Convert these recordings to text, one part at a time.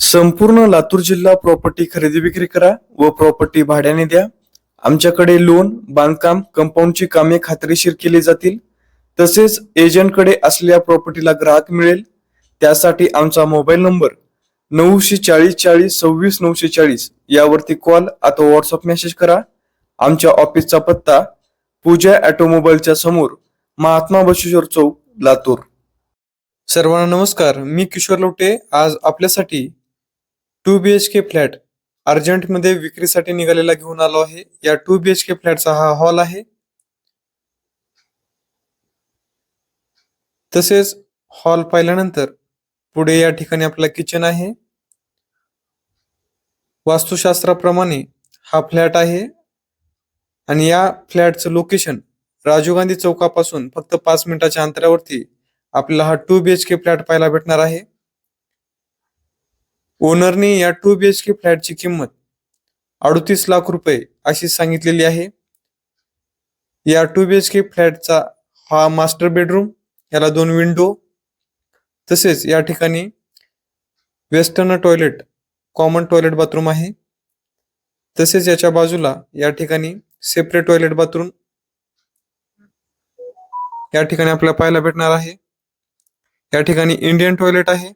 संपूर्ण लातूर जिल्हा प्रॉपर्टी खरेदी विक्री करा व प्रॉपर्टी भाड्याने द्या. आमच्याकडे लोन बांधकाम कंपाऊंडची कामे खात्रीशीर केली जातील. तसेच एजंटकडे असलेल्या प्रॉपर्टीला ग्राहक मिळेल. त्यासाठी आमचा मोबाईल नंबर नऊशे चाळीस चाळीस सव्वीस नऊशे चाळीस यावरती कॉल अथवा व्हॉट्सअप मेसेज करा. आमच्या ऑफिसचा पत्ता पूजा ऑटोमोबाईलच्या समोर महात्मा बशेश्वर चौक लातूर. सर्वांना नमस्कार. मी किशोर लोटे. आज आपल्यासाठी two B H K flat अर्जंटमध्ये विक्रीसाठी निघालेला घेऊन आलो आहे. या टू बी एच के फ्लॅटचा हा हॉल आहे. तसेच हॉल पाहिल्यानंतर पुढे या ठिकाणी आपला किचन आहे. वास्तुशास्त्राप्रमाणे हा फ्लॅट आहे. आणि या फ्लॅटचं लोकेशन राजीव गांधी चौकापासून फक्त पाच मिनिटाच्या अंतरावरती आपल्याला हा two B H K flat पाहायला भेटणार आहे. ओनरने या टू बी एच के फ्लॅटची किंमत अडतीस लाख रुपये अशी सांगितलेली आहे. या टू बी एच के फ्लॅटचा हा मास्टर बेडरूम याला दोन विंडो तसेच या ठिकाणी western toilet common toilet bathroom आहे. तसेच याच्या बाजूला या ठिकाणी सेपरेट टॉयलेट बाथरूम या ठिकाणी आपल्याला पाहायला भेटणार आहे. या ठिकाणी इंडियन टॉयलेट आहे.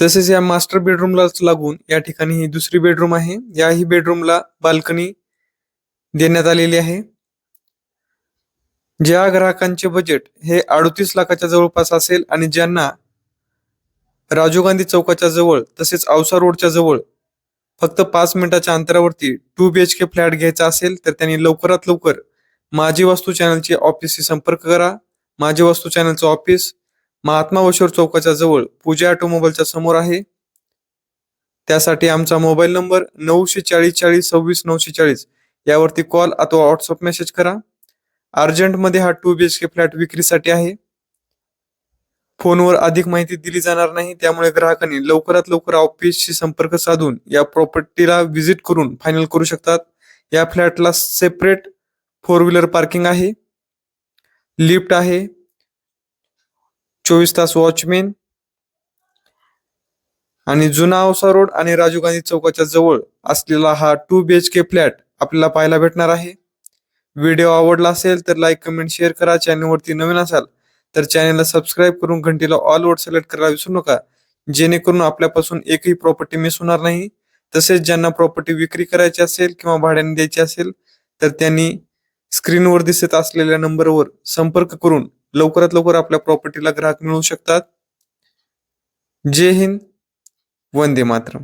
तसेच या मास्टर बेडरूमलाच लागून या ठिकाणी ही दुसरी बेडरूम आहे. याही बेडरूमला बाल्कनी देण्यात आलेली आहे. ज्या ग्राहकांचे बजेट हे अडतीस लाखाच्या जवळपास असेल आणि ज्यांना राजीव गांधी चौकाच्या जवळ तसेच औसा रोडच्या जवळ फक्त पाच मिनिटाच्या अंतरावरती two B H K flat घ्यायचा असेल तर त्यांनी लवकरात लवकर माझी वास्तू चॅनलचे ऑफिसशी संपर्क करा. माझी वास्तू चॅनलचं ऑफिस महात्मा वशोर चौकाच्या जवळ पूजा ऑटोमोबाईलच्या समोर आहे. त्यासाठी आमचा मोबाईल नंबर नऊशे चाळीस चाळीस सव्वीस नऊशे चाळीस यावरती कॉल अथवा व्हॉट्सअप मेसेज करा. अर्जंटमध्ये हा two B H K flat विक्रीसाठी आहे. फोनवर अधिक माहिती दिली जाणार नाही त्यामुळे ग्राहकांनी लवकरात लवकर ऑफिसशी संपर्क साधून या प्रॉपर्टीला व्हिजिट करून फायनल करू शकतात. या फ्लॅटला सेपरेट फोर व्हीलर पार्किंग आहे. लिफ्ट आहे. चोवीस तास वॉचमेन. आणि जुना औसा रोड आणि राजीव गांधी चौकाच्या जवळ असलेला हा two B H K flat आपल्याला पाहायला भेटणार आहे. व्हिडिओ आवडला असेल तर लाईक कमेंट शेअर करा. चॅनलवरती नवीन असाल तर चॅनलला सबस्क्राईब करून घंटीला ऑल वर सिलेक्ट करायला विसरू नका. जेणेकरून आपल्यापासून एकही प्रॉपर्टी मिस होणार नाही. तसेच ज्यांना प्रॉपर्टी विक्री करायची असेल किंवा भाड्याने द्यायची असेल तर त्यांनी स्क्रीनवर दिसत असलेल्या नंबरवर संपर्क करून लवकरात लवकर आपल्या प्रॉपर्टीला ग्राहक मिळू शकतात. जय हिंद. वंदे मातरम.